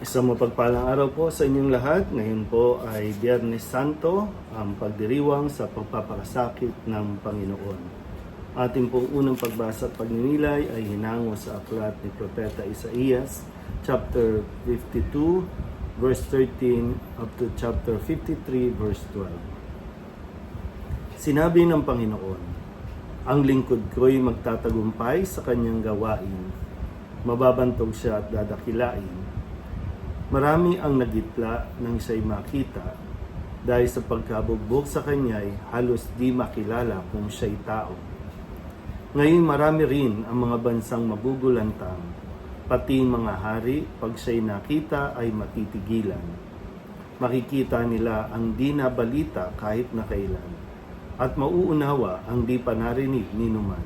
Isang mapagpalang araw po sa inyong lahat. Ngayon po ay Biyernes Santo, ang pagdiriwang sa pagpapakasakit ng Panginoon. Ating pong unang pagbasa at pagninilay ay hinango sa aklat ni Propeta Isaías, chapter 52, verse 13 up to chapter 53, verse 12. Sinabi ng Panginoon, Ang lingkod ko'y magtatagumpay sa kanyang gawain. Mababantog siya at dadakilain. Marami ang nagitla nang siya'y makita dahil sa pagkabugbog sa kanya'y halos di makilala kung siya'y tao. Ngayon marami rin ang mga bansang mabugulantang, pati mga hari pag siya'y nakita ay matitigilan. Makikita nila ang di nabalita kahit na kailan, at mauunawa ang di pa narinig ni numan.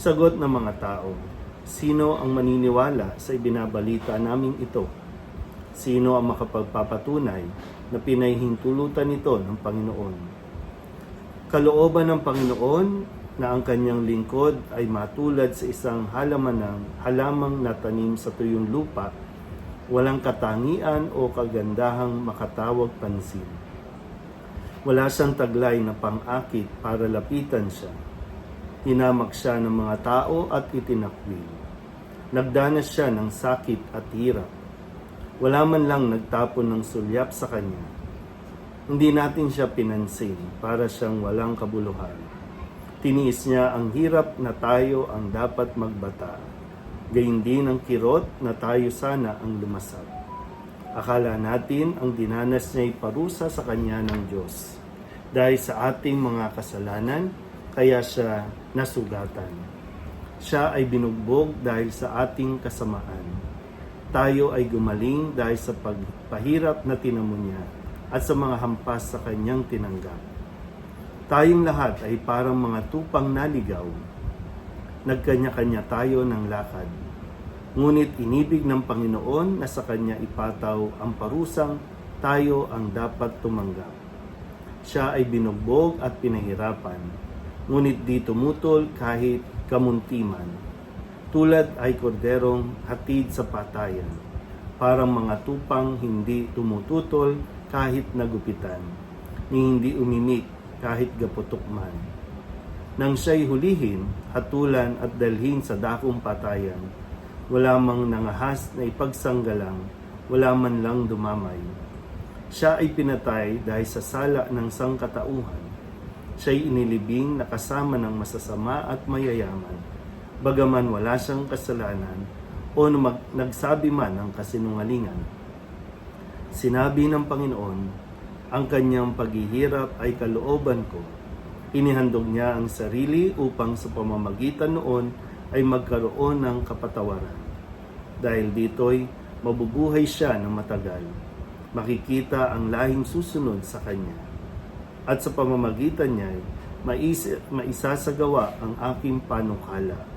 Sagot ng mga tao, sino ang maniniwala sa ibinabalita naming ito? Sino ang makapagpapatunay na pinahihintulutan ito ng Panginoon? Kalooban ng Panginoon na ang kanyang lingkod ay matulad sa isang halamanang halamang natanim sa tuyong lupa, walang katangian o kagandahang makatawag pansin. Wala siyang taglay na pang-akit para lapitan siya. Hinamak siya ng mga tao at itinakwil. Nagdanas siya ng sakit at hirap wala man lang nagtapon ng sulyap sa kanya. Hindi natin siya pinansin para siyang walang kabuluhan. Tiniis niya ang hirap na tayo ang dapat magbata. Gayun din ang kirot na tayo sana ang lumasap. Akala natin ang dinanas niya'y parusa sa kanya ng Diyos. Dahil sa ating mga kasalanan, kaya siya nasugatan. Siya ay binugbog dahil sa ating kasamaan tayo ay gumaling dahil sa pagpahirap na tinamo niya at sa mga hampas sa kanyang tinanggap. Tayong lahat ay parang mga tupang naligaw. Nagkanya-kanya tayo ng lakad. Ngunit inibig ng Panginoon na sa kanya ipataw ang parusang tayo ang dapat tumanggap. Siya ay binugbog at pinahirapan, ngunit di tumutol kahit kamuntiman tulad ay korderong hatid sa patayan, parang mga tupang hindi tumututol kahit nagupitan, ni hindi umimik kahit gaputok man. Nang siya'y hulihin, hatulan at dalhin sa dakong patayan, wala mang nangahas na ipagsanggalang, wala man lang dumamay. Siya ay pinatay dahil sa sala ng sangkatauhan. Siya'y inilibing na kasama ng masasama at mayayaman bagaman wala siyang kasalanan o mag, nagsabi man ng kasinungalingan. Sinabi ng Panginoon, ang kanyang paghihirap ay kalooban ko. Inihandog niya ang sarili upang sa pamamagitan noon ay magkaroon ng kapatawaran. Dahil dito'y mabubuhay siya ng matagal. Makikita ang lahing susunod sa kanya. At sa pamamagitan niya, maisasagawa ang aking panukala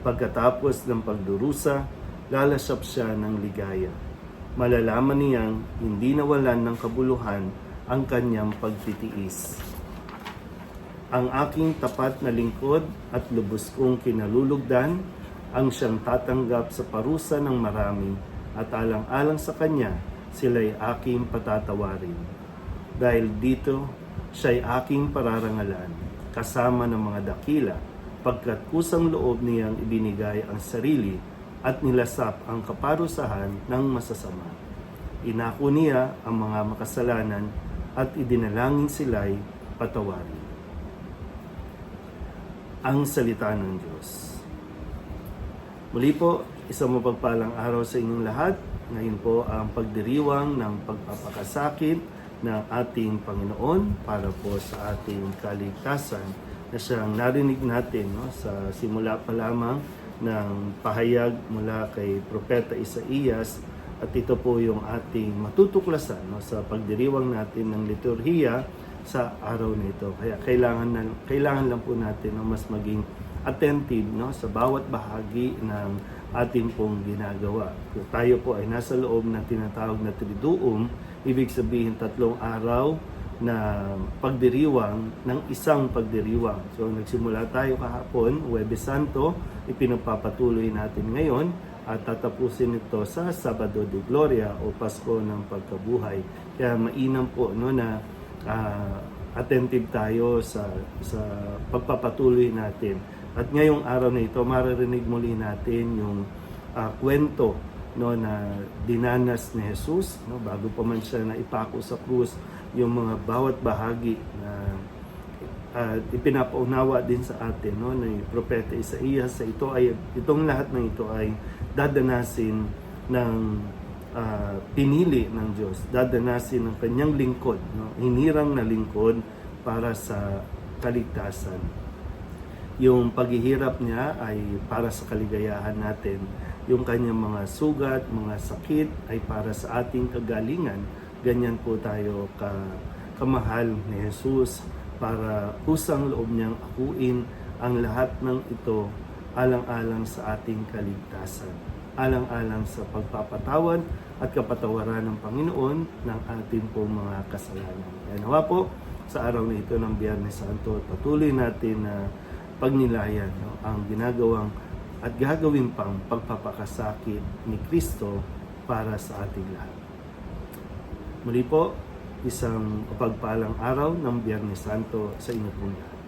Pagkatapos ng pagdurusa, lalasap siya ng ligaya. Malalaman niyang hindi nawalan ng kabuluhan ang kanyang pagtitiis. Ang aking tapat na lingkod at lubos kong kinalulugdan ang siyang tatanggap sa parusa ng marami at alang-alang sa kanya sila'y aking patatawarin. Dahil dito, siya'y aking pararangalan kasama ng mga dakila pagkat kusang loob niyang ibinigay ang sarili at nilasap ang kaparusahan ng masasama. Inako niya ang mga makasalanan at idinalangin sila'y patawarin. Ang Salita ng Diyos Muli po, isang mapagpalang araw sa inyong lahat. Ngayon po ang pagdiriwang ng pagpapakasakit ng ating Panginoon para po sa ating kaligtasan na siyang narinig natin no, sa simula pa lamang ng pahayag mula kay Propeta Isaías at ito po yung ating matutuklasan no, sa pagdiriwang natin ng liturhiya sa araw nito. Kaya kailangan, na, kailangan lang po natin no, mas maging attentive no, sa bawat bahagi ng ating pong ginagawa. Kung tayo po ay nasa loob ng tinatawag na Triduum, ibig sabihin tatlong araw na pagdiriwang ng isang pagdiriwang. So nagsimula tayo kahapon, Huwebes Santo, ipinagpapatuloy natin ngayon at tatapusin ito sa Sabado de Gloria o Pasko ng Pagkabuhay. Kaya mainam po no na ah, attentive tayo sa sa pagpapatuloy natin. At ngayong araw na ito, maririnig muli natin yung ah, kwento no na dinanas ni Jesus no bago pa man siya na ipako sa krus yung mga bawat bahagi na at ipinapaunawa din sa atin no ni propeta Isaías sa ito ay itong lahat ng ito ay dadanasin ng ah, pinili ng Diyos dadanasin ng kanyang lingkod no hinirang na lingkod para sa kaligtasan. Yung paghihirap niya ay para sa kaligayahan natin. Yung kanyang mga sugat, mga sakit ay para sa ating kagalingan ganyan po tayo ka kamahal ni Jesus para kusang loob niyang akuin ang lahat ng ito alang-alang sa ating kaligtasan. Alang-alang sa pagpapatawad at kapatawaran ng Panginoon ng ating po mga kasalanan. Kaya nawa po sa araw na ito ng Biyernes Santo, patuloy natin na pagnilayan no, ang ginagawang at gagawin pang pagpapakasakit ni Kristo para sa ating lahat. Muli po, isang pagpalang araw ng Biyernes Santo sa inyo po lahat.